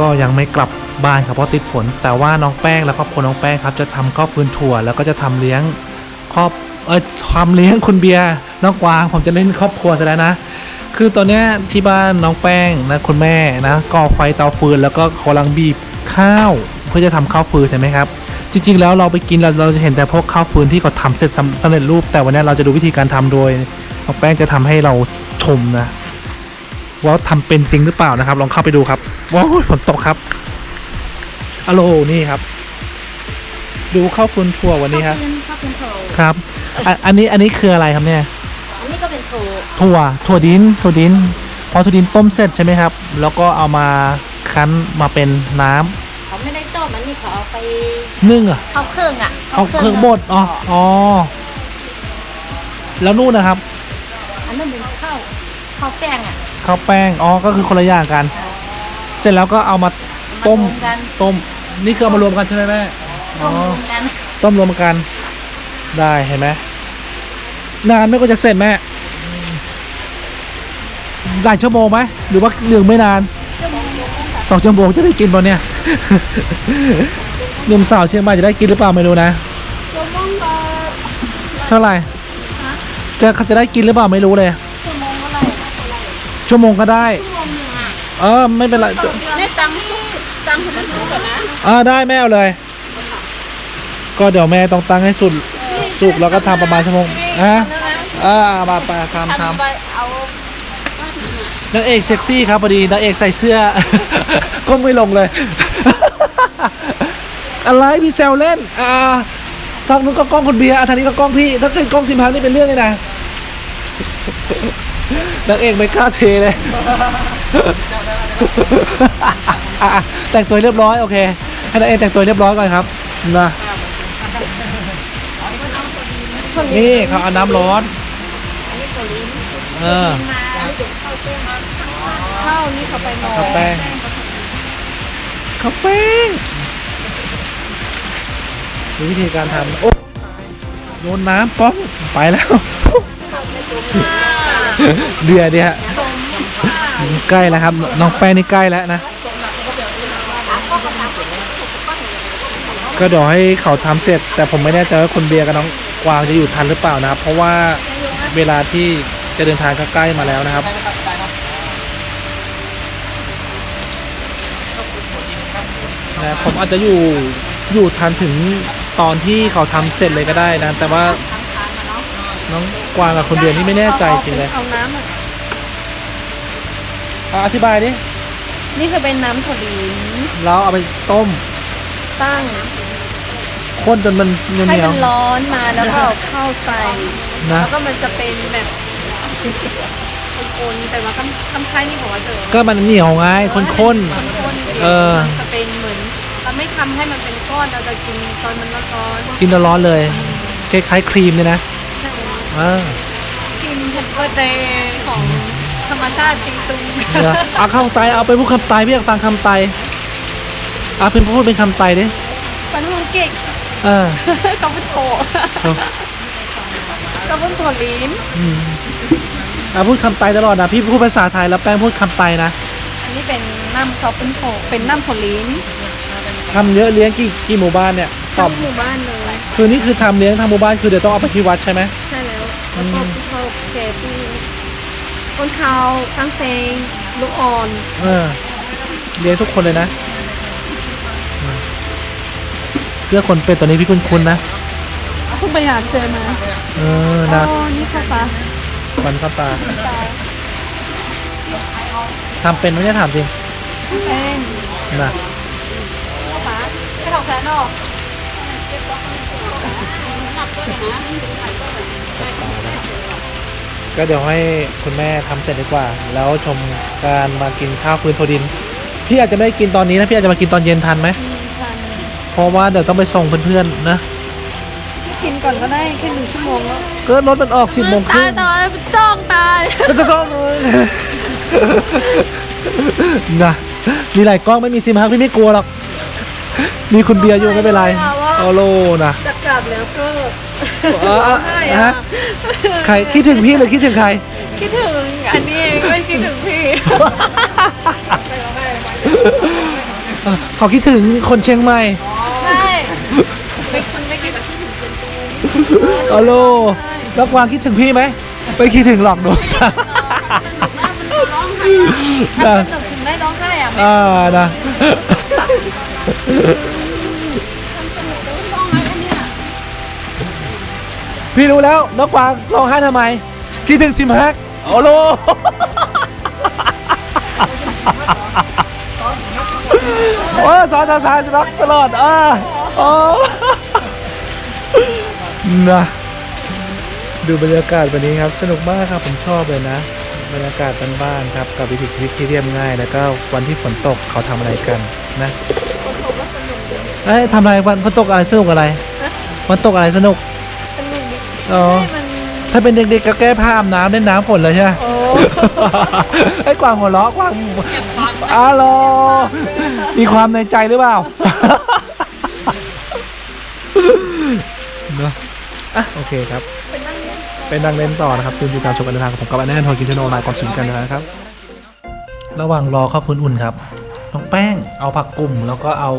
ก็ยังไม่กลับบ้านครับเพราะติดฝน แต่ว่าน้องแป้งและครอบครัวน้องแป้งครับจะทำข้าวฟืนถั่วแล้วก็จะทำเลี้ยงครอบเออทำเลี้ยงคุณเบียร์น้องกวางผมจะเล่นครอบครัวซะแล้วนะคือตอนนี้ที่บ้านน้องแป้งนะคุณแม่นะก่อไฟเตาฟืนแล้วก็กำลังบีบข้าวเพื่อจะทำข้าวฟืนใช่ไหมครับจริงๆแล้วเราไปกินเราเราจะเห็นแต่พวกข้าวฟืนที่เขาทำเสร็จสำสำเร็จรูป แต่วันนี้เราจะดูวิธีการทำโดยน้องแป้งจะทำให้เราชมนะ ว่าทำเป็นจริงหรือเปล่านะครับ ลองเข้าไปดูครับว้าวฝนตกครับอะโลนี่ครับ ดูข้าวฟืนถั่ววันนี้ครับข้าวเป็นโถครับอะอันนี้อันนี้คืออะไรครับเนี่ยอันนี้ก็เป็นโถถั่วถั่วดินถั่วดินพอถั่วดินต้มเสร็จใช่ไหมครับ แล้วก็เอามาคั้นมาเป็นน้ำเขาไม่ได้ต้มอันนี้เขาเอาไปนึ่งเหรอะเข้าเครื่องอะเอาเครื่องบดอ๋ออ๋อแล้วนู่นนะครับ อันนั้นเป็นข้าวข้าวแป้งอะ ข้าวแป้งอ๋อก็คือคนละอย่างกัน เสร็จแล้วก็เอามาต้มารวกันต้มนี่คือเอามารวมกันใช่ไหมแม่อ๋ต้อมรวมกันต้มรวมกัน ได้เห็นไหมนานไหม่ก็จะเสร็จแม่หลายชั่วโมงไหมหรือว่าเรื่องไม่นานชั่วโมงเดียวก็แบบสองชั่วโมงจะได้กินป่ะเนี่ยหนุ่มสาวเชียงใหม่จะได้กินหรือเปล่าไม่รู้นะชั่วโมงก็เท่าไหร่ฮะจะเขาจะได้กินหรือเปล่าไม่รู้เลย ชั่วโมงก็ได้ชั่วโมงหนึ่งอะเออไม่เป็นไรได้ตังค์ซุปตังค์มันซุปก่อนนะเออได้แม่เอาเลย ก็เดี๋ยวแม่ต้องตั้งให้สุดสุกแล้วก็ทำประมาณชั่วโมงอะอ่ามาไปทำทำทำไปเอานางเอกเซ็กซี่ครับพอดีนางเอกใส่เสื้อ ก้มไม่ลงเลย อะไรพี่แซวเล่น อ่าทางนู้นก็กล้องคนเบียร์อะทางนี้ก็กล้องพี่ ถ้าเกิดกล้องสิมพันนี่เป็นเรื่องเลยนะ นางเอกไม่กล้าเทเลย แต่งตัวเรียบร้อยโอเค ให้นางเอกแต่งตัวเรียบร้อยก่อนครับนะนี่เขาเอาน้ำร้อนเออข้าวนี่เขาไปโมข้าวแป้งข้าวแป้งดูวิธีการทำโอ้โยนน้ำป้องไปแล้ว เดือดเดียใกล้แล้วครับ น้องแป้งนี่ใกล้แล้วนะ ก็เดี๋ยวให้เขาทำเสร็จ แต่ผมไม่แน่ใจว่าคุณเบียร์กับน้องกวางจะอยู่ทันหรือเปล่านะครับ เพราะว่าเวลาที่จะเดินทางก็ใกล้มาแล้วนะครับนะผมอาจจะอยู่อยู่ทันถึงตอนที่เขาทำเสร็จเลยก็ได้นะ แต่ว่า น้องกวางกับคนเดียวนี่ไม่แน่ใจจริงเลยเอาน้ำอะอะอธิบายดินี่คือเป็นน้ำถั่วดินเราเอาไปต้มตั้งข้นจนมันเหนียวให้เหนียมัวนร้อนมาแล้วก็เอาข้าวใส่นะแล้วก็มันจะเป็นแบบคนๆแต่ว่ากำกำไข่นี่ผมว่าเจอก็มันเหนียวไงข้นข้นเออมันจะเป็นเหมือนเราไม่ทำให้มันเป็นก้อนเราจะกินตอนมันร้อนๆกินร้อนๆเลยคล้ายๆครีมเนี่ยนะๆใช่ อ่ากินแฮมเบอร์เดย์ของธรรมชาติจริงตุงเดี๋ยวเอาคำไตเอาไปพูดคำไตพี่อยากฟังคำไตเอาเป็นพูดเป็นคำไตดิปันหุ่นเก่งเออ กับพุทโธครับ กับพุทโธลิ้นอืมเอาพูดคำไตตลอดนะพี่พูดภาษาไทยแล้วแป้งพูดคำไตนะอันนี้เป็นน้ำกับพุทโธเป็นน้ำโถลิ้นทำเยอะเลี้ยงกี่กี่หมู่บ้านเนี่ยตทั้องบหมู่บ้านเลย คือนี่คือทำเลี้ยงทางหมู่บ้านคือเดี๋ยวต้องเอาไปที่วัดใช่ไหมใช่ แล้วแล้วก็พุทโธเก็บคนเขาตั้งเซงลูกอ่อนเออเลี้ยงทุกคนเลยนะอืมเสื้อคนเป็ดตัวนี้พี่คุ้นคุ้นๆนะเพิ่งไปหาเจอมาเออโอ้นะนี่ค่ะปะฟันเข้าตาทำเป็นไม่ได้ถามจริงเป็นนะป้าไม่ต้องแซนออก ก็เดี๋ยวให้คุณแม่ทำเสร็จดีกว่า แล้วชมการมากินข้าวฟืนโพดิน พี่อาจจะไม่ได้กินตอนนี้นะ พี่อาจจะมากินตอนเย็นทันไหมเพราะว่าเดี๋ยวต้องไปส่งเพื่อนๆนะ กินก่อนก็ได้แค่หนึ่งชั่วโมงแล้วก็รถมันออกสิบโมงครึ่ตางตาจ้องตาจะจะต้องเลยนะมีหลายกล้องไม่มีซิมฮักพี่ไม่กลัวหรอก มีคุณเบียร์อยู่ไม่เป็นไร โอโลนะจะกลับแล้วก็เออเออใช่ฮะใครคิดถึงพี่หรือคิดถึงใคร คิดถึงอันนี้เองก็คิดถึงพี่เออเขาคิดถึงคนเชียงใหม่ใช่ไม่คุณไม่คิดแบบคิดถึงคนดูโอโลแล้วกวางคิดถึงพี่ไหมไม่คิดถึงหรอกโดนซะถ้าสนุกถึงได้ร้องไห้อะ อ่านะ พี่รู้แล้วนกกวางร้องไห้ทำไม คิดถึงซิมฮักโอโลโอ้สอนสอนสอนรักตลอดอ่าโอ้นะดูบรรยากาศวันนี้ครับ สนุกมากครับผมชอบเลยนะ บรรยากาศบ้านๆครับ กับวิถีชีวิตที่เรียบง่าย แล้วก็วันที่ฝนตกเขาทำอะไรกันนะเอ้ยทำอะไรวันฝนตกอะไรสนุกอะไรวันตกอะไรสนุก อ๋อให้มันถ้าเป็นเด็กๆก็แก้ผ้าอาบน้ำเล่นน้ำฝนเลยใช่ไหมโอ้ไอ้กวางหัวเราะกวางอาโลมีความในใจหรือเปล่าเนอะอะโอเคครับ เป็นนั่งเล่นเป็นดังเล่นต่อนะครับคุณอยู่การชมการเดินทางของผมกับอันแน่นทอยกินชโนนายความสุขกันนะครับ ระหว่างรอข้าวฟื้นอุ่นครับน้องแป้งเอาผักกลุ่มแล้วก็เอา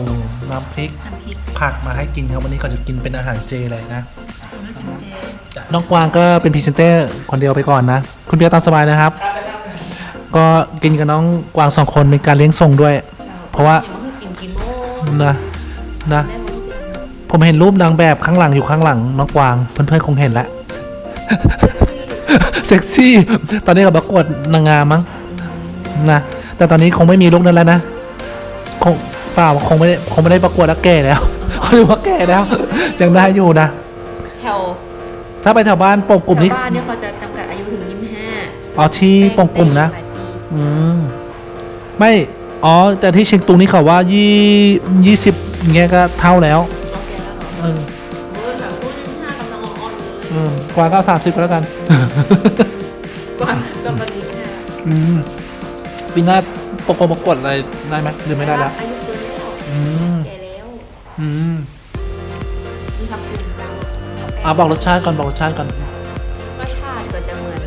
น้ำพริกน้ำพริก ผักมาให้กินครับวันนี้เขาจะกินเป็นอาหารเจเลยนะน้ำกินเจ น้องกวางก็เป็นพรีเซนเตอร์คนเดียวไปก่อนนะ คุณเบียร์ตามสบายนะครับ ก็กินกับน้องกวางสองคนเป็นการเลี้ยงส่งด้วย เพราะว่าอย่ามาคือกินกินโม่นะนะผมเห็นรูปนางแบบข้างหลังอยู่ข้างหลังน้องกวางเพื่อนๆคงเห็นแล้วเซ็กซี่ ตอนนี้กับประกวดนางงามมั้งนะแต่ตอนนี้คงไม่มีลุกนั้นแล้วนะคงเปล่าคงไม่ได้คงไม่ได้ประกวดแล้วแก่แล้วเขาเรียกว่าแก่แล้วยังได้อยู่นะแถว ถ้าไปแถวบ้านโป่งกลุ่มนี้แถวบ้านเนี่ยเขาจะจำกัดอายุถึงยี่สิบห้าอ๋อที่โป่งกลุ่มนะหลายปีอืม ไม่ อ๋อ แต่ที่เชียงตุงนี่เขาว่ายี่ยี่สิบเงี้ยก็เท่าแล้วโอเคแล้วเหรอเออเออแบบพูดห้ากำลังอ่อนๆเลยอืมกว่าก็สามสิบก็แล้วกันกว่าจำนวนนี้ห้าอืมปีหน้าประกวดประกวดอะไรได้ไหมหรือไม่ได้แล้ว อายุเกินแล้วอืม แก่แล้ว อืมมีทำคุณจัง อะบอกรสชาติก่อนบอกรสชาติก่อนรสชาติก็จะเหมือน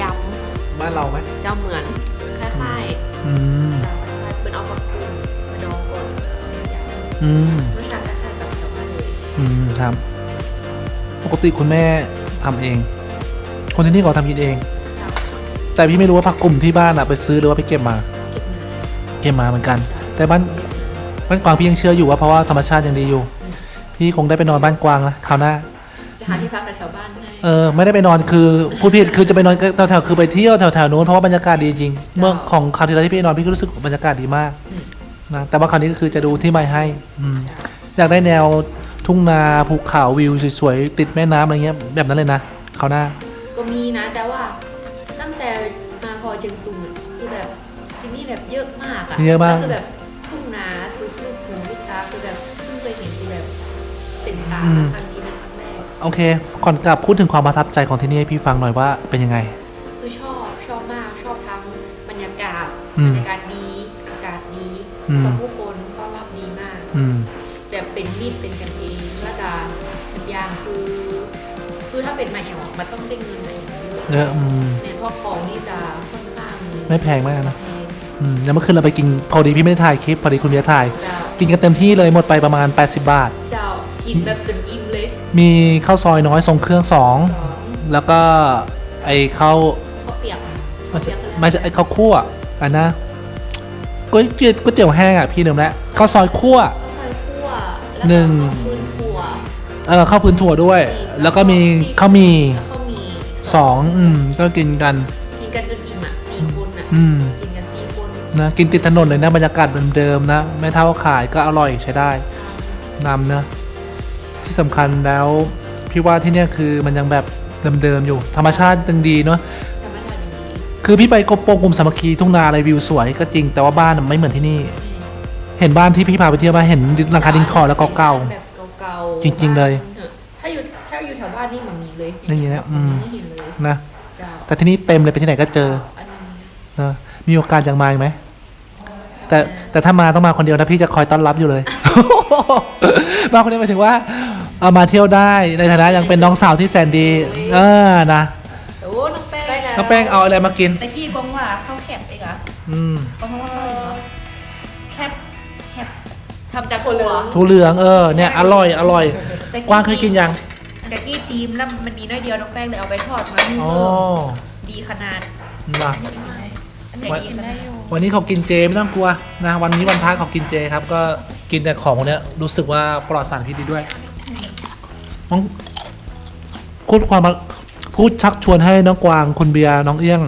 ยบ้านเราไหมำจะเหมือนคล้ายอืมๆเป็นเอาผักกูดมาดองก่อนอย่างอืมรสชาติคล้ายๆกับชาวบ้านเลยอืมครับ ปกติคุณแม่ทำเอง คนที่นี่เขาทำกินเองแต่พี่ไม่รู้ว่าผักกลุ่มที่บ้านอะไปซื้อหรือว่าไปเก็บมา เก็บมาเก็บมาเหมือนกัน แต่บ้านบ้านกวางพี่ยังเชื่ออยู่ว่าเพราะว่าธรรมชาติยังดีอยู่ พี่คงได้ไปนอนบ้านกวางนะคราวหน้า จะหาที่พักแถวๆบ้านให้เออไม่ได้ไปนอนคือพูดผิดคือจะไปนอนแถวๆคือไปเที่ยวแถวๆนู้นเพราะว่าบรรยากาศดีจริง เมื่อของคราวที่แล้วที่พี่นอนพี่ก็รู้สึกบรรยากาศดีมากอืมนะแต่ว่าคราวนี้ก็คือจะดูที่ไม่ให้อืมอยากได้แนวทุ่งนาภูเขาวิวสวยๆติดแม่น้ำอะไรเงี้ยแบบนั้นเลยนะคราวหน้า ก็มีนะ แต่ว่าตั้งแต่มาพอเชียงตุงอะคือแบบที่นี่แบบเยอะมากอะเยอะมากแล้วคือแบบ เต็มตาครั้งนี้เป็นครั้งแรก โอเค ก่อนกลับพูดถึงความประทับใจของที่นี่ให้พี่ฟังหน่อยว่าเป็นยังไง คือชอบชอบมากชอบทั้งบรรยากาศอืมบรรยากาศดีอากาศดีอืมกับผู้คนต้อนรับดีมาก อืม แบบเป็นมิตรเป็นกันเองแล้วก็อีกอย่างคือ คือถ้าเป็นมาแอลอะมันต้องเล่นเงินมาอย่างเยอะเยอะอืมในพ่อของนี่จะค่อนข้างไม่แพงมากนะ แพงอืมแล้วเมื่อคืนเราไปกินพอดีพี่ไม่ได้ถ่ายคลิปพอดีคุณเบียร์ถ่ายเจ้ากินกันเต็มที่เลยหมดไปประมาณ 80 บาท เจ้า กินแบบจนอิ่มเลย มีข้าวซอยน้อยทรงเครื่องสองสองแล้วก็ไอ้ข้าวข้าวเปียกไม่ใช่ข้าวเปียกไม่ใช่ไอ้ข้าวคั่วอันนะก๋วยเตี๋ยวก๋วยเตี๋ยวแห้งอะพี่ลืมแล้วข้าวซอยคั่วข้าวซอยคั่วแล้วก็หนึ่งข้าวฟืนถั่วเออข้าวพื้นถั่วด้วย แล้วก็มีข้าวหมี่แล้วข้าวหมี่สองอืมก็กินกันกินกันจนอิ่มอะสี่คนอะอืมกินกันสี่คนนะกินติดถนนเลยนะบรรยากาศเดิมๆนะ ไม่เท่าขายก็อร่อยใช้ได้นำนะ ที่สำคัญแล้วพี่ว่าที่เนี่ยคือมันยังแบบเดิมๆอยู่ ธรรมชาติยังดีเนาะธรรมชาติดีคือพี่ไปกบโปงกลุ่มสามัคคีทุ่งนาอะไรวิวสวยก็จริงแต่ว่าบ้านมันไม่เหมือนที่นี่ เห็นบ้านที่พี่พาไปเที่ยวมาเห็นหลังคาดินคอแล้วก็เก่าแบบเก่าจริง ๆ เลย ถ้าอยู่ถ้าอยู่แถวบ้านนี่มันมีเลยไม่มีนะอืมไม่เห็นเลยนะเจ้าแต่ที่นี่เต็มเลยไปที่ไหนก็เจออันนี้นะมีโอกาสยังมาอีกไหมแต่แต่ถ้ามาต้องมาคนเดียวนะพี่จะคอยต้อนรับอยู่เลย มาคนเดียวหมายถึงว่า เอามาเที่ยวได้ในฐานะยังเป็นน้องสาวที่แสนดี เออนะโอ้น้องแป้งได้แล้วน้องแป้งเอาอะไรมากิน ตะกี้กงว่าเข้าแคบเองเหรอะอืมเพราะว่าแคบแคบทำจากถั่วเหลืองทูเหลืองเออเนี่ยอร่อยอร่อย กวางเคยกินยังตะกี้จีมแล้วมันมีน้อยเดียวน้องแป้งเลยเอาไปทอดมาอ๋อดีขนาดนะอันนี้กินได้อยู่วันนี้เขากินเจไม่ต้องกลัวนะวันนี้วันพระเขากินเจครับก็กินแต่ของพวกเนี้ยรู้สึกว่าปลอดสารพิษดีด้วย น้องพูดความมาพูดชักชวนให้น้องกวางคุณเบียร์น้องเอี้ยง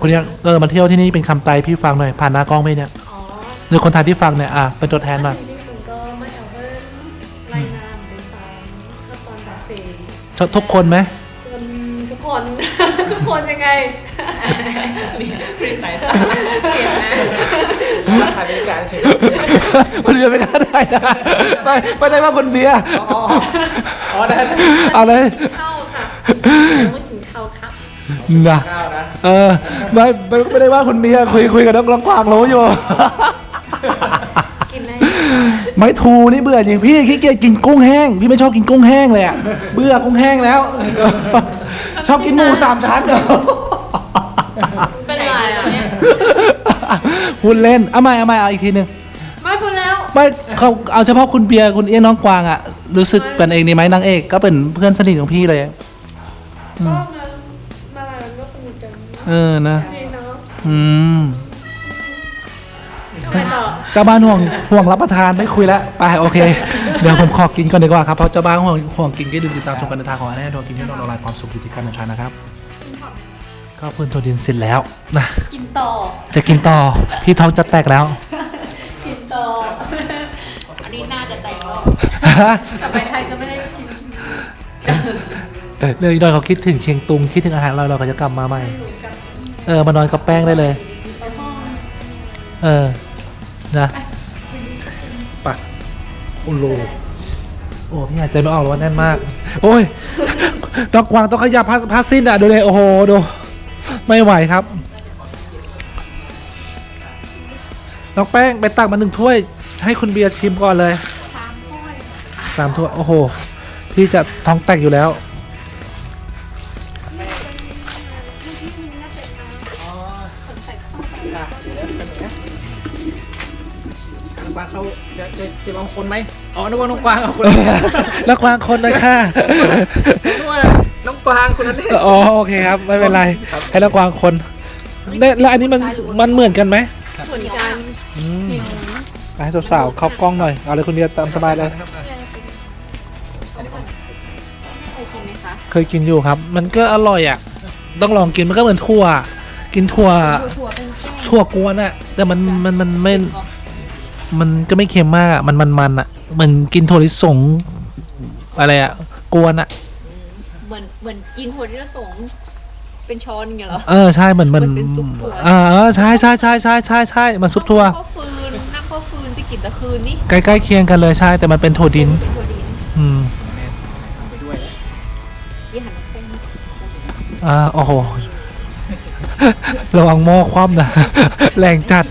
คุณเอี้ยงเออมาเที่ยวที่นี่เป็นคำไตพี่ฟังหน่อยผ่านหน้ากล้องไหมเนี่ยอ๋อหรือคนไทยที่ฟังเนี่ยอะเป็นตัวแทนหน่อย จริงๆผมก็ไม่เอาเบิ้ลไล่น้ำเป็นสามถ้าตอนตัดเสยทุกคนไหม จนทุกคน ทุกคนยังไง ปริสายตาเปลี่ยนนะถ่ายบรรยากาศเฉยคุณเบียร์ไม่ได้ได้นะไม่ไม่ได้ว่าคนเบียร์อ๋อได้ได้เอาเลยเข้าค่ะยังไม่ถึงเข้าครับนะข้าวนะเออไม่ไม่ไม่ได้ว่าคนเบียร์คุยคุยกับน้องน้องกวางรู้อยู่กินได้ไม่ทูนี่เบื่อจริงพี่ขี้เกียจกินกุ้งแห้ง พี่ไม่ชอบกินกุ้งแห้งเลยอะเบื่อกุ้งแห้งแล้ว ชอบกินหมูสามชั้นเหรอ พูดเล่นเอาใหม่เอาใหม่เอาอีกทีหนึ่งไม่พูดแล้ว ไม่เขาเอาเฉพาะคุณเบียร์คุณเอี้ยน้องกวางอะรู้สึกเป็นเองดีไหมนางเอกก็เป็นเพื่อนสนิทของพี่เลยก็มามาอะไรมันก็สนุกจังเออนะ ดีเนาะอืมทำไมต่อ เจ้าบ้านห่วงห่วงรับประทานไม่คุยแล้วไปโอเค เดี๋ยวผมขอกินก่อนดีกว่าครับเพราะเจ้าบ้านห่วงห่วงกินก็อย่าลืมติดตามชมการเดินทางของอันแน่ทัวร์กินที่นอนออนไลน์ความสุขอยู่ที่การเดินทางนะครับ ก็พื้นโทดินเสร็จแล้วนะกินต่อ จะกินต่อ พี่ท้องจะแตกแล้ว กินต่อ อันนี้น่าจะใจรอบกลับไปไทยจะไม่ได้กินเลยดอยเขาคิดถึงเชียงตุงคิดถึงอาหารเราเราก็จะกลับมาใหม่หนูกับเออมานอนกับแป้งได้เลยไปห้องเออ นะปะโอ้โหโอ้พี่หายใจไม่ออกเลยว่าแน่นมาก โอ้ยดอกกวางต้องขยับผ้าผ้าสิ้นอะ ดูเลย โอ้โห ดู ไม่ไหวครับ น้องแป้งไปตักมาหนึ่งถ้วย ให้คุณเบียร์ชิมก่อนเลยสามถ้วยสามถ้วยโอ้โห พี่จะท้องแตกอยู่แล้วค่ะเดี๋ยวแป๊บนึงนะน้องกวางเขาจะจะจะลองคนไหมอ๋อนึกว่าน้องกวางเอาคน แล้วกวางคนเลยค่ะ กว่าน้องกวางคนนั้นเล่นอ๋อโอเคครับไม่เป็นไรครับให้แล้วกวางคนได้แล้วอันนี้มันมันเหมือนกันไหมเหมือนกันอืมไปให้สาวๆเข้ากล้องหน่อยเอาเลยคุณเดียตามสบายเลยนะครับเคยกินไหมคะเคยกินอยู่ครับ มันก็อร่อยอะ ต้องลองกินมันก็เหมือนถั่ว กินถั่ว ถั่วเป็นเส้นถั่วกวนอะ แต่มันมันมันไม่ มันก็ไม่เค็มมากอะมันมันมันอะเหมือนกินถั่วลิสงอะไรอะ กวนอะ เหมือนเหมือนกินหัวที่สงเป็นช้อนอย่างเงี้ยเหรอ เออใช่เหมือนมันมันเป็นซุปถั่ว อ่าเออใช่ใช่ใช่ใช่ใช่ใช่มันซุปถั่วข้าวฟืนนั่งข้าวฟืนไปกินตะคืนนี่ใกล้ๆเคียงกันเลยใช่แต่มันเป็นถั่วดิน เป็นถั่วดินอืมไปด้วยนะยี่หันแป้งอ่าโอ้โห ระวังหม้อคว่ำนะ แรงจัด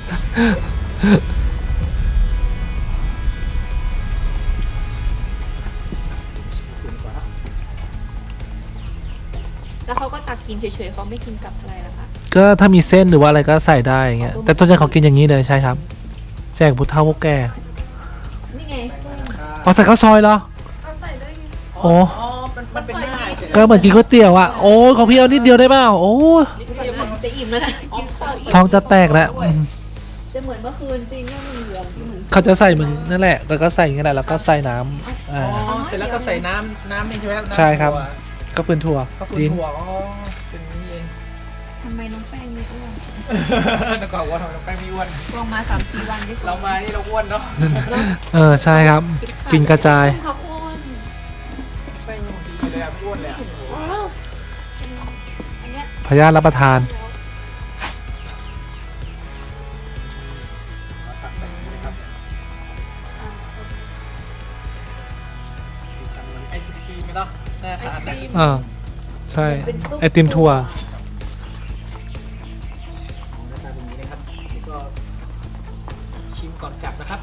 นเฉยๆเขาไม่กินกับอะไรละคะก็ถ้ามีเส้นหรือว่าอะไรก็ใส่ได้อย่างเงี้ยแต่ต้นใจเขากินอย่างนี้เลยใช่ครับแจกผู้เฒ่าผู้แก่นี่ไงเอาใส่ข้าวซอยเหรอเอาใส่ได้ไงโอ้อ๋อมันมันเป็นหน้าเฉยก็เหมือนกินก๋วยเตี๋ยวอะโอ้ยของพี่เอานิดเดียวได้เปล่าโอ้ยจะอิ่มแล้วนะกินข้าวอิ่มท้องจะแตกแล้วอืมจะเหมือนเมื่อคืนจริงเนี่ยมันเหลืองเหมือนเขาจะใส่เหมือนนั่นแหละแล้วก็ใส่อย่างเงี้ยแหละแล้วก็ใส่น้ำอ่าอ๋อเสร็จแล้วก็ใส่น้ำน้ำนี่ใช่ไหมน้ำใช่ครับถั่ว ก็เป็นถั่วข้าวฟืนดินถั่วอ๋อเป็นอย่างนี้เองทำไมน้องแป้งไม่อ้วนแล้วก็ว่าทำไมน้องแป้งไม่อ้วนลงมาสามสี่วันที่เรามานี่เราอ้วนเนาะเออใช่ครับ กินกระจายเขาอ้วนแป้งดีเลยอะไม่อ้วนเลยอะอันเนี้ยพยาธิรับประทาน ทานนะเออใช่ไอติมถั่ว หน้าตาเป็นอย่างนี้นะครับแล้วก็ชิมก่อนกลับนะครับ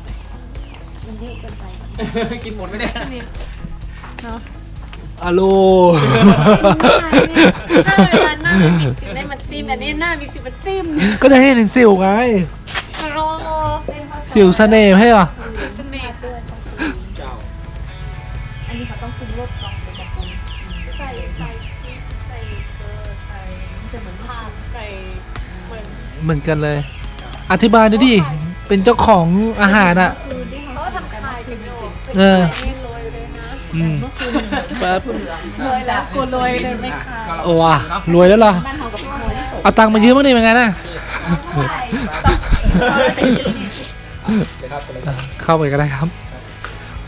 มันเยอะเกินไปกินหมดไม่ได้เนาะอะโล หน้าเวลาหน้ามีสิบได้มาจิ้มอันนี้หน้ามีสิบมาจิ้มก็จะให้เห็นสิวไง โรสิวเสน่ห์ให้เหรอเส เหมือนกันเลย อธิบายหน่อยดิ เป็นเจ้าของอาหารอะ คือที่เขาเขาทำขายกันอยู่เออนี่รวยเลยนะอืม เมื่อคืนแบบรวยแล้วกูรวยเลยไม่ขายโอ้ว่ะรวยแล้วเหรอ บ้านเขากับพ่อที่สุดเอาตังค์มายืมบ้างดิเป็นไงนะเขาเลยแต่ยืนเนี่ยเดี๋ยวครับไปเลยครับเข้าไปก็ได้ครับ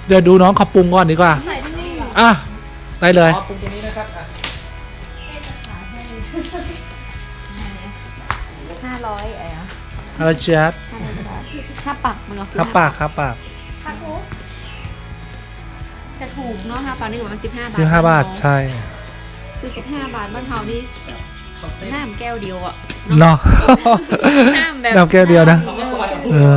เดี๋ยวดูน้องเขาปรุงก่อนดีกว่า ใส่ที่นี่อะ ได้เลย อ๋อปรุงตัวนี้นะครับอะ ร้อยไอ้อะอะไรเจ๊บห้าปักมึงเอาครับปากครับปากจะถูกเนาะห้าปักนี่ประมาณสิบห้าบาทสิบห้าบาทใช่คือสิบห้าบาทบ้านเฮานี่ข้าวเส้นน้ำแก้วเดียวอะเนาะน้ำแบบน้ำแก้วเดียวนะ เอาข้าวซอ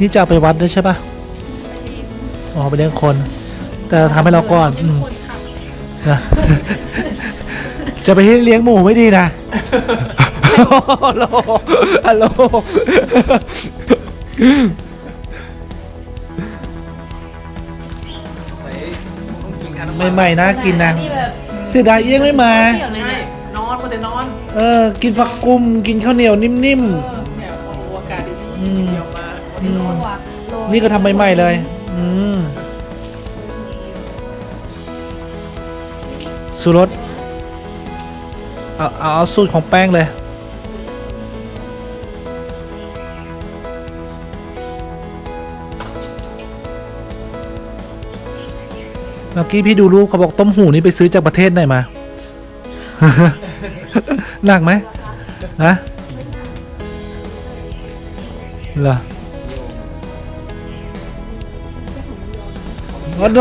นี่จะเอาไปวัดด้วยใช่ปะอ๋อไปเลี้ยงคน แต่ทำให้เราก่อนอืมคนขับนะจะไปให้เลี้ยงหมูไม่ดีนะฮัลโหลฮัลโหลใส่ต้องกินกันใหม่ๆนะกินนะนี่แบบเสียดายเอี้ยงไม่มาเที่ยวเลยใช่เนี่ยนอนก็แต่นอน เออ กินผักกุ้มกินข้าวเหนียวนิ่มเออเนี่ยโอ้โหอากาศดีอืมเดียวมาวันนี้น นี่ก็ทำใหม่ๆเลย อืมสูรสเอาเอาเอาสูตรของแป้งเลย เมื่อกี้พี่ดูรูปเขาบอกต้มหูนี่ไปซื้อจากประเทศไหนมา หนักไหมนะเหรอ โอ้โห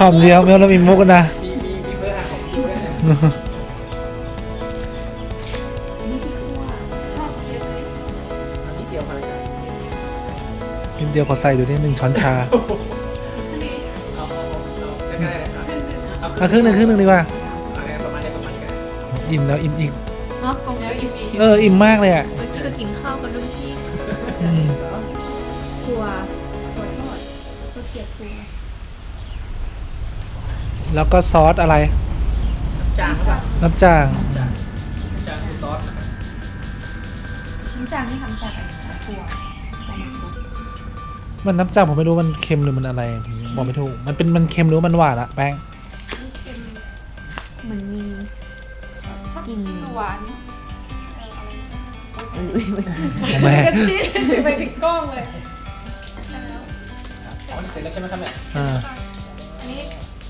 หอมเดียวไม่ต้องมีมุกกันนะมีมีมีเบอร์หาของดูด้วยนะอันนี้เดียวพอเลยจ้ะนิดเดียวขอใส่ดูนิดหนึ่งช้อนชาเอาเอาเอาใกล้ๆเลยครับเอาเอาครึ่งหนึ่งครึ่งหนึ่งดีกว่าเอาเนี่ยประมาณนี้ประมาณนี้อิ่มแล้วอิ่มอีกเนาะกงแล้วอีกเอออิ่มมากเลยอะเมื่อกี้ก็กินข้าวกับลูกพี่อืมถั่วถั่วทอดถั่ว เกี๊ยวถั่วแล้วก็ซอสอะไร จางครับน้ำจาง จางจางคือซอสนะครับน้ำจางที่ทำจากอะไรถั่วใส่หมักเนอะมันน้ำจางผมไม่รู้มันเค็มหรือมันอะไรบอกไม่ถูก มันเป็นมันเค็มหรือมันหวานอะแป้งมันมีกลินหวานของแม่ กระชี้ไปถึงกล้องเลยอ๋อนี่ เสร็จแล้วใช่ไหมครับเนี่ยอ่าอันนี้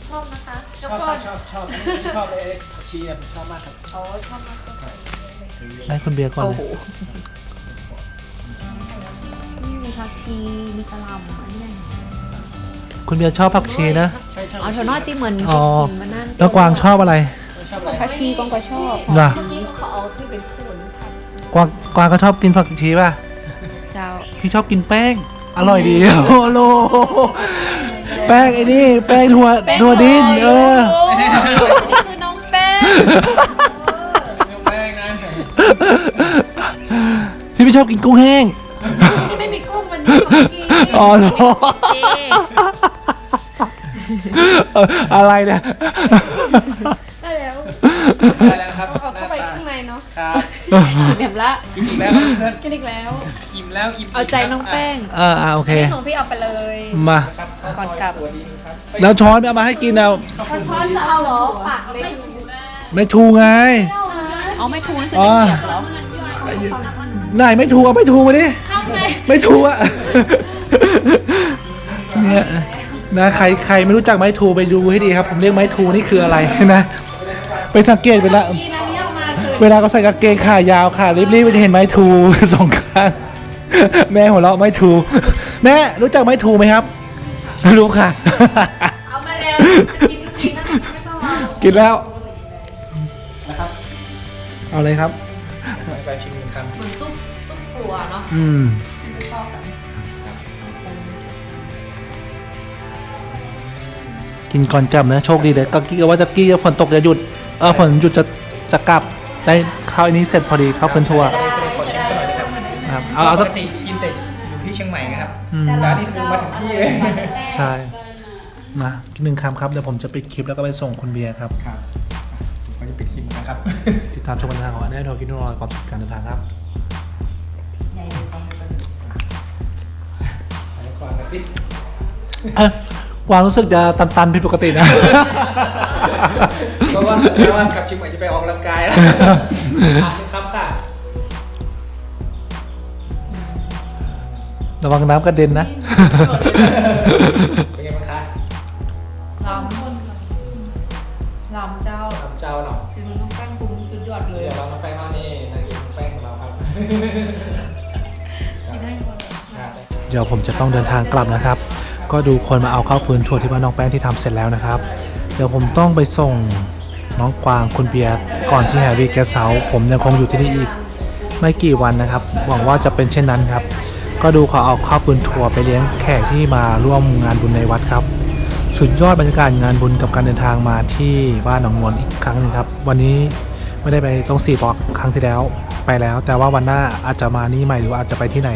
ชอบนะคะชแล้อวบก็ชอบชอบอันนี้ชอบเลยผักชีอะชอบมากครับอ๋อชอบมากให้คุณเบียร์ก่อนโอ้เลโหยนี่มีผักชีมีกะหล่ำอันนี้คุณเบียร์ชอบผักชีนะ ใช่ใช่เอาเถอะเน้อยที่เหมือนอ๋อ กินมานั่นแล้วกวางชอบอะไร ชอบอะไรผักชีกวางก็ชอบน่ะเมื่อกี้เขาเอาที่เป็นถุนค่ะกวางกวางก็ชอบกินผักชีป่ะ เจ้าพี่ชอบกินแป้ง อร่อยดีโอ้โหแป้งไอ้นี่แป้งถั่วถั่วดิน เออ นี่คือน้องแป้งเนื้อแป้งนะพี่ไม่ชอบกินกุ้งแห้ง ที่ไม่มีกุ้งวันนี้เขากินอ๋อเหรอเอ๊ะเอ่ออะไรเนี่ย ได้แล้วได้แล้วนะครับเอาเข้าไปข้างในเนาะครับ กินเดี๋ยวละอิ่มอีกแล้วครับเพื่อนกินอีกแล้ว อิ่มแล้วอิ่มกเอาใจน้องแป้งอ่าอ่าโอเคอันนี้ของพี่เอาไปเลยมา ครับก่อนกลับตัวดีครับแล้วช้อนไม่เอามาให้กินเอาช้อนช้อนจะเอาเหรอปากเล็กไม่ถูไง เอาไม่ทูนคือจะเกียบเหรอไหนไม่ถูเอาไม่ถูมาดิเข้าไงไม่ถูอะ เนี่ยนะใครใครไม่รู้จักไม้ถูไปดูให้ดีครับ ผมเรียกไม้ถูนี่คืออะไรนะ ไปสังเกตเวลาพี่นะ เนี่ยเอามาคือเวลาเขาใส่กางเกงขายาวขารีบๆไปจะเห็นไม้ถูสองข้างแม่หัวเราะไม้ถูแม่รู้จักไม้ถูไหมครับ รู้ค่ะ เอามาแล้วจะกินก็กินนะไม่ต้องเอากินแล้วนะครับเอาเลยครับไปชิมหนึ่งคำเหมือนซุปซุปถั่วเนาะอืมกินก่อนจับนะ โชคดีเลยก็กี้ก็ว่าจะกี้ฝนตกจะหยุดเออฝนหยุดจะจะกลับ ได้ข้าวอันนี้เสร็จพอดีข้าวเพื่อนทัวร์ก็เลยขอชิมสักหน่อยนะครับนะครับเอาเอาปสักกติกินแต่อยู่ที่เชียงใหม่นะครับอืม ร้านนี้คือมาถึงที่เลยใช่ นะหนึ่งคำครับเดี๋ยวผมจะปิดคลิปแล้วก็ไปส่งคุณเบียร์ครับ ครับผมก็จะปิดคลิปเหมือนกันครับ ติดตามชมกันทางของอันแน่โทรกินนอยความสุขการเดินทางครับไปก่อนนะสิ เอ้ย กวางรู้สึกจะตันๆผิดปกตินะ เพราะว่าสัญญาว่ากลับเชียงใหม่จะไปออกกำลังกายแล้วอะครับค่ะระวังน้ำกระเด็นนะ เป็นไงบ้างคะลำลำเจ้าทำเจ้าหน่อยคือมันต้องแป้งปรุงสุดยอดเลยเดี๋ยวเรามาแป้งมานี่นางเอกแป้งของเราครับกินให้หมดครับเดี๋ยวผมจะต้องเดินทางกลับนะครับ ก็ดูคนมาเอาข้าวฟืนถั่วที่บ้านน้องแป้งที่ทำเสร็จแล้วนะครับ เดี๋ยวผมต้องไปส่งน้องกวางคุณเบียร์ก่อนที่แฮร์รี่แกสเซาผมยังคงอยู่ที่นี่อีก ไม่กี่วันนะครับ หวังว่าจะเป็นเช่นนั้นครับ ก็ดูเขาเอาข้าวฟืนถั่วไปเลี้ยงแขกที่มาร่วมงานบุญในวัดครับ สุดยอดบรรยากาศงานบุญกับการเดินทางมาที่บ้านหนองมวลอีกครั้งหนึงครับ วันนี้ไม่ได้ไปตรงสี่ปอกครั้งที่แล้วไปแล้ว แต่ว่าวันหน้าอาจจะมานี่ใหม่หรือว่าอาจจะไปที่ไหน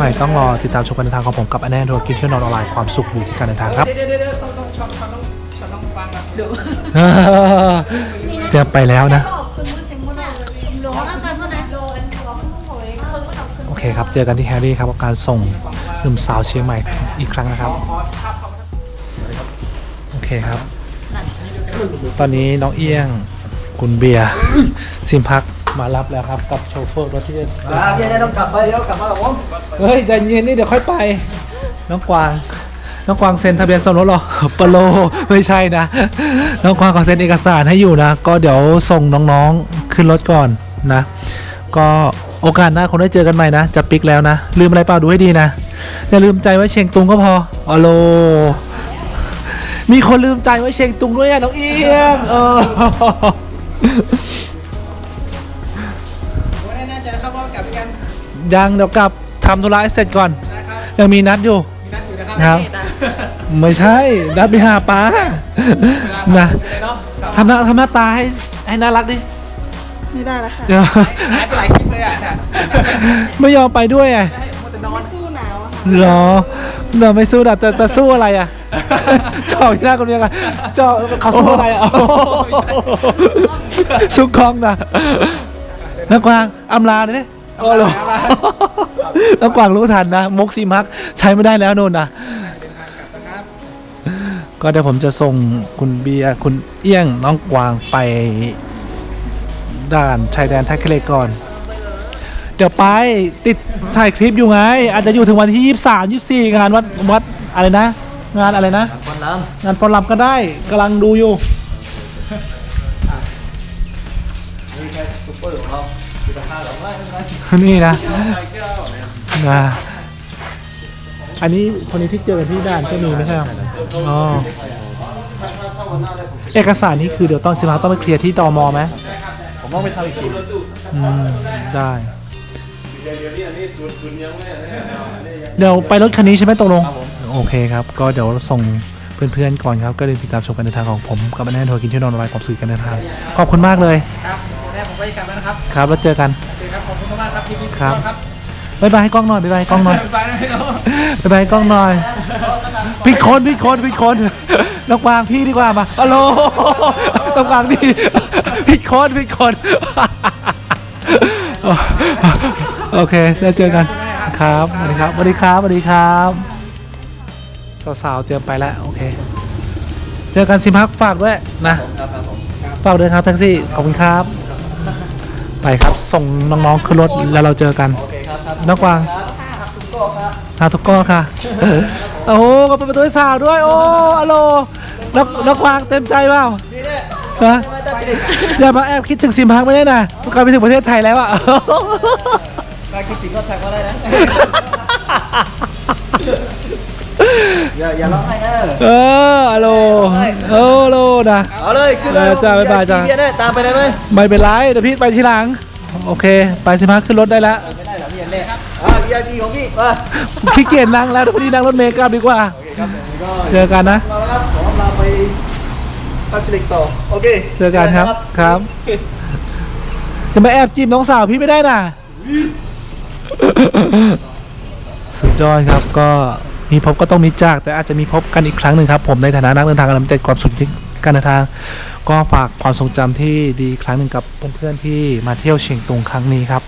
ใหม่ต้องรอติดตามชมการเดินทางของผมกับอันแน่ทัวร์กินเที่ยวนอนออนไลน์ความสุขอยู่ที่การเดินทางครับ เดี๋ยวเดี๋ยวเดี๋ยวต้องต้องช็อตช็อตต้องช็อตต้องฟังครับเดี๋ยวเตรียมไปแล้วนะ โอเคครับ เจอกันที่แฮร์รี่ครับกับการส่งหนุ่มสาวเชียงใหม่อีกครั้งนะครับ โอเคครับ ตอนนี้น้องเอี้ยง คุณเบียร์สิมพัก มารับแล้วครับกับโชเฟอร์รถที่จะพี่ได้ต้องกลับไปแล้วกลับมาหรอผมเฮ้ยใจเย็นนี่เดี๋ยวค่อยไป น้องกวาง น้องกวางเซ็นทะเบียนสมรสเหรอปะโลไม่ใช่นะ น้องกวางขอเซ็นเอกสารให้อยู่นะ ก็เดี๋ยวส่งน้องๆขึ้นรถก่อนนะ ก็โอกาสหน้าคงได้เจอกันใหม่นะ จะปิกแล้วนะ ลืมอะไรเปล่าดูให้ดีนะ อย่าลืมใจไว้เชียงตุงก็พออโลมีคนลืมใจไว้เชียงตุงด้วยอะน้องเอียงเออ ยังเดี๋ยวกลับทำธุระให้เสร็จก่อนนะครับยังมีนัดอยู่มีนัดอยู่นะครับครับ ไม่ใช่ นัดไปหาป้าเวลานะเลยเนาะครับทำหน้าทำหน้าตาให้ให้น่ารักดิ ไม่ได้แล้วค่ะเดี๋ยวหายไปหลายคลิปเลยอะเนี่ยไม่ยอมไปด้วยอะให้มัวแต่นอนสู้หนาวอะค่ะเหรอเราไม่สู้ดัแต่จะสู้อะไรอะเจาะที่หน้าคนเดียวกันเจาะเขาสู้อะไรอะสู้กล้องนะนักกวางอำลาเลยเนี่ย โอ้โหนักกวางรู้ทันนะมุกซีมักใช้ไม่ได้แล้วโน่นนะก็เดี๋ยวผมจะส่งคุณเบียร์คุณเอี้ยงน้องกวางไปด่านชายแดนไทักเลก่อน เดี๋ยวไปติดถ่ายคลิปอยู่ไง อาจจะอยู่ถึงวันที่ 23 24 งานวัดวัดอะไรนะ งานอะไรนะคนน้งานฟอนลำก็ได้กำลังดูอยู่ นี่นะใช่เจ้าเนี่ยนะอันนี้คนนี้ที่เจอกันที่ด่านก็มีไม่ใช่เหรออ๋อเอกสารนี่คือเดี๋ยวต้องสิมาต้องไปเคลียร์ที่ตมไหมผมต้องไปทำอีกทีอืมได้เดี๋ยวไปรถคันนี้ใช่ไหมตกลง โอเคครับ ก็เดี๋ยวส่งเพื่อนๆก่อนครับ ก็เลยติดตามชมการเดินทางของผม กับแอนแอนโทรกินที่นอนออนไลน์ความสุขการเดินทางขอบคุณมากเลยครับ แรกผมไปกลับแล้วนะครับครับแล้วเจอกันโอเคครับ ขอบคุณมากๆครับพี่พี่ครับครับบายบายกล้องหน่อยบายบายกล้องหน่อยไปไหนเนาะบายบายกล้องหน่อยพี่คนพี่คนพี่คนน้องกวางพี่ดีกว่ามาฮัลโหลน้องกวางพี่พี่คนพี่คนโอเคแล้วเจอกันครับสวัสดีครับสวัสดีครับสวัสดีครับสาวๆเตรียมไปแล้วโอเค เจอกันสิพักฝากด้วยนะฝากด้วยครับแท็กซี่ขอบคุณครับ ไปครับ ส่งน้องๆขึ้นรถแล้วเราเจอกันโอเคครับครับน้องกวางครับทุกโก้ครับทาทุกก้อค่ะ โอ้โหก็เป็นประตูให้สาวด้วย โอ้อโลน้องน้องกวางเต็มใจเปล่านี่เนี่ยฮะไม่ต้องจะได้อย่ามาแอบคิดถึงซิมพักไม่ได้นะกลับไปถึงประเทศไทยแล้วอะมาคิดถึงก็ทักมาได้นะ อย่าอย่าร้องไห้เออเอออโลเอออโลนะ เอาเลยขึ้นเลยเออจ้าบ๊ายบายจ้าขี่เบียร์ได้ตามไปได้ไหมไม่เป็นไรเดี๋ยวพี่ไปทีหลัง โอเค ไปซิมพักขึ้นรถได้แล้วไม่ได้เหรอพี่อันเล่อ่า VIP ของพี่มาขี้เกียจนั่งแล้วเดี๋ยวพอดีนั่งรถเมล์กลับดีกว่า โอเคครับเดี๋ยวผมก็เจอกันนะ เราแล้วครับขอลาไปพัชริกต่อโอเคเจอกันครับครับ จะมาแอบจีบน้องสาวพี่ไม่ได้น่ะ สุดยอดครับก็ มีพบก็ต้องมีจาก แต่อาจจะมีพบกันอีกครั้งหนึ่งครับผมในฐานะนักเดินทางกำลังเต็ดความสุขที่การเดินทาง ก็ฝากความทรงจำที่ดีครั้งหนึ่งกับเพื่อนๆที่มาเที่ยวเชียงตุงครั้งนี้ครับ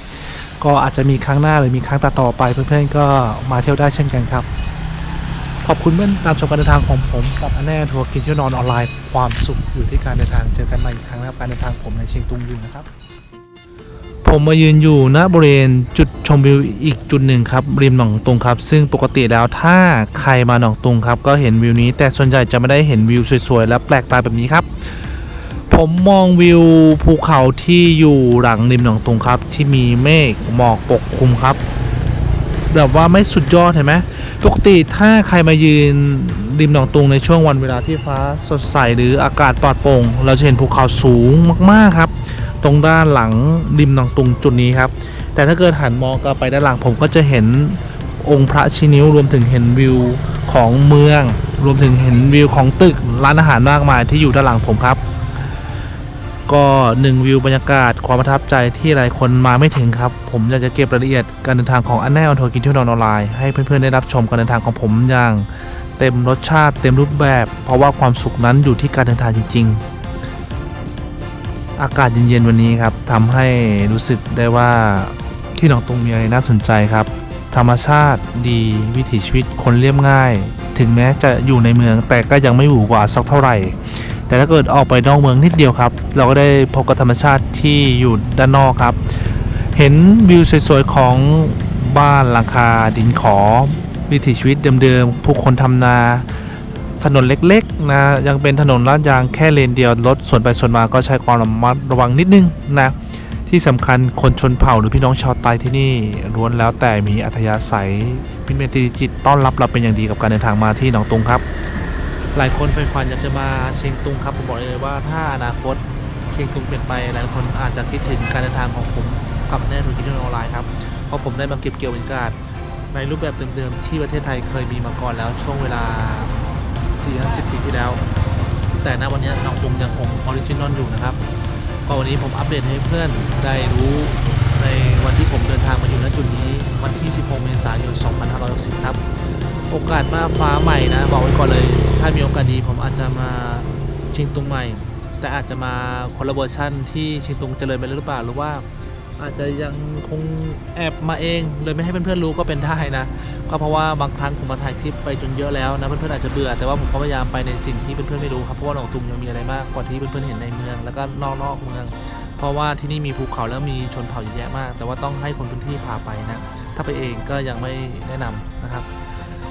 ก็อาจจะมีครั้งหน้าหรือมีครั้งต่อๆไปเพื่อนๆก็มาเที่ยวได้เช่นกันครับขอบคุณเพื่อนตามชมการเดินทางของผมกับอันแน่ทัวร์กินเที่ยวนอนออนไลน์ความสุขอยู่ที่การเดินทางเจอกันใหม่อีกครั้งนะครับการเดินทางผมในเชียงตุงอยู่นะครับ ผมมายืนอยู่ณบริเวณจุดชมวิวอีกจุดหนึ่งครับริมหนองตุงครับ ซึ่งปกติแล้วถ้าใครมาหนองตุงครับ ก็เห็นวิวนี้ แต่ส่วนใหญ่จะไม่ได้เห็นวิวสวยๆและแปลกตาแบบนี้ครับ ผมมองวิวภูเขาที่อยู่หลังริมหนองตุงครับ ที่มีเมฆหมอกปกคลุมครับ แบบว่าไม่สุดยอดเห็นไหมปกติถ้าใครมายืนริมหนองตุงในช่วงวันเวลาที่ฟ้าสดใสหรืออากาศปลอดโปร่งเราจะเห็นภูเขาสูงมากๆครับ ตรงด้านหลังริมหนองตุงจุดนี้ครับ แต่ถ้าเกิดหันมองกลับไปด้านหลังผมก็จะเห็นองค์พระชินิ้วรวมถึงเห็นวิวของเมือง รวมถึงเห็นวิวของตึกร้านอาหารมากมายที่อยู่ด้านหลังผมครับ ก็หนึ่งวิวบรรยากาศความประทับใจที่หลายคนมาไม่ถึงครับ ผมอยากจะเก็บรายละเอียดการเดินทางของอันแน่ออนทัวร์กินเที่ยวนอนออนไลน์ให้เพื่อนๆได้รับชมการเดินทางของผมอย่าง เต็มรสชาติเต็มรูปแบบ เพราะว่าความสุขนั้นอยู่ที่การเดินทางจริง ๆ อากาศเย็นๆวันนี้ครับทำให้รู้สึกได้ว่าที่หนองตุงมีอะไรน่าสนใจครับ ธรรมชาติดีวิถีชีวิตคนเรียบง่าย ถึงแม้จะอยู่ในเมืองแต่ก็ยังไม่หวือหวาสักเท่าไหร่ แต่ถ้าเกิดออกไปนอกเมืองนิดเดียวครับ เราก็ได้พบกับธรรมชาติที่อยู่ด้านนอกครับ เห็นวิวสวยๆของบ้านหลังคาดินขอ วิถีชีวิตเดิมๆผู้คนทำนา ถนนเล็กๆนะยังเป็นถนนลาดยางแค่เลนเดียวรถสวนไปสวนมาก็ใช้ความระมัดระวังนิดนึงนะที่สำคัญคนชนเผ่าหรือพี่น้องชาวไตที่นี่ล้วนแล้วแต่มีอัธยาศัยพิเมตรีจิตต้อนรับเราเป็นอย่างดีกับการเดินทางมาที่หนองตุงครับ หลายคนใฝ่ฝันอยากจะมาเชียงตุงครับผมบอกเลยว่าถ้าอนาคตเชียงตุงเปลี่ยนไปหลายคนอาจจะคิดถึงการเดินทางของผมกับแน่ธุรกิจออนไลน์ครับเพราะผมได้มาเก็บเกี่ยวบรรยากาศในรูปแบบเดิมๆที่ประเทศไทยเคยมีมาก่อนแล้วช่วงเวลา 4-50 ปีที่แล้ว แต่ณวันนี้หนองตุงยังคงออริจินอลอยู่นะครับก็วันนี้ผมอัปเดตให้เพื่อนได้รู้ในวันที่ผมเดินทางมาอยู่ณจุดนี้ วันที่ 16 เมษายน 2560 ครับ โอกาสมาฟ้าใหม่นะ บอกไว้ก่อนเลย ถ้ามีโอกาสดีผมอาจจะมาเชียงตุงใหม่ แต่อาจจะมาคนละเวอร์ชันที่เชียงตุงเจริญไปแล้วหรือเปล่าหรือว่า อาจจะยังคงแอบมาเองโดยไม่ให้เพื่อนๆรู้ก็เป็นได้นะก็เพราะว่าบางครั้งผมมาถ่ายคลิปไปจนเยอะแล้วนะเพื่อนๆอาจจะเบื่อแต่ว่าผมก็พยายามไปในสิ่งที่เพื่อนๆไม่รู้ครับเพราะว่าหนองตุงยังมีอะไรมากกว่าที่เพื่อนๆเห็นในเมืองแล้วก็นอกนอกเมือง เพราะว่าที่นี่มีภูเขาแล้วมีชนเผ่าเยอะแยะมาก แต่ว่าต้องให้คนพื้นที่พาไปนะถ้าไปเองก็ยังไม่แนะนำนะครับ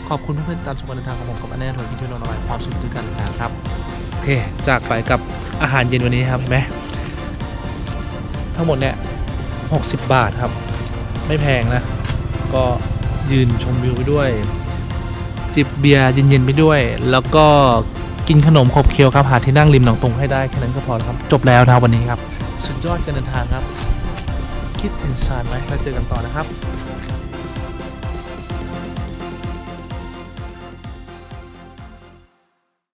ขอบคุณเพื่อนๆตามชมการเดินทางของผมกับอันแน่ทัวร์ที่ที่นอนออนไรความสุขคือการนทางครับโอเคจากไปกับอาหารเย็นวันนี้ครับเห็นไหมทั้งหมดเนี่ย 60 บาทครับ ไม่แพงนะ ก็ยืนชมวิวไปด้วย จิบเบียร์เย็นๆไปด้วย แล้วก็กินขนมขบเคี้ยวครับหาที่นั่งริมหนองตรงให้ได้แค่นั้นก็พอครับ จบแล้วนะครับวันนี้ครับ สุดยอดการเดินทางครับ คิดถึงซานไหมแล้วเจอกันต่อนะครับ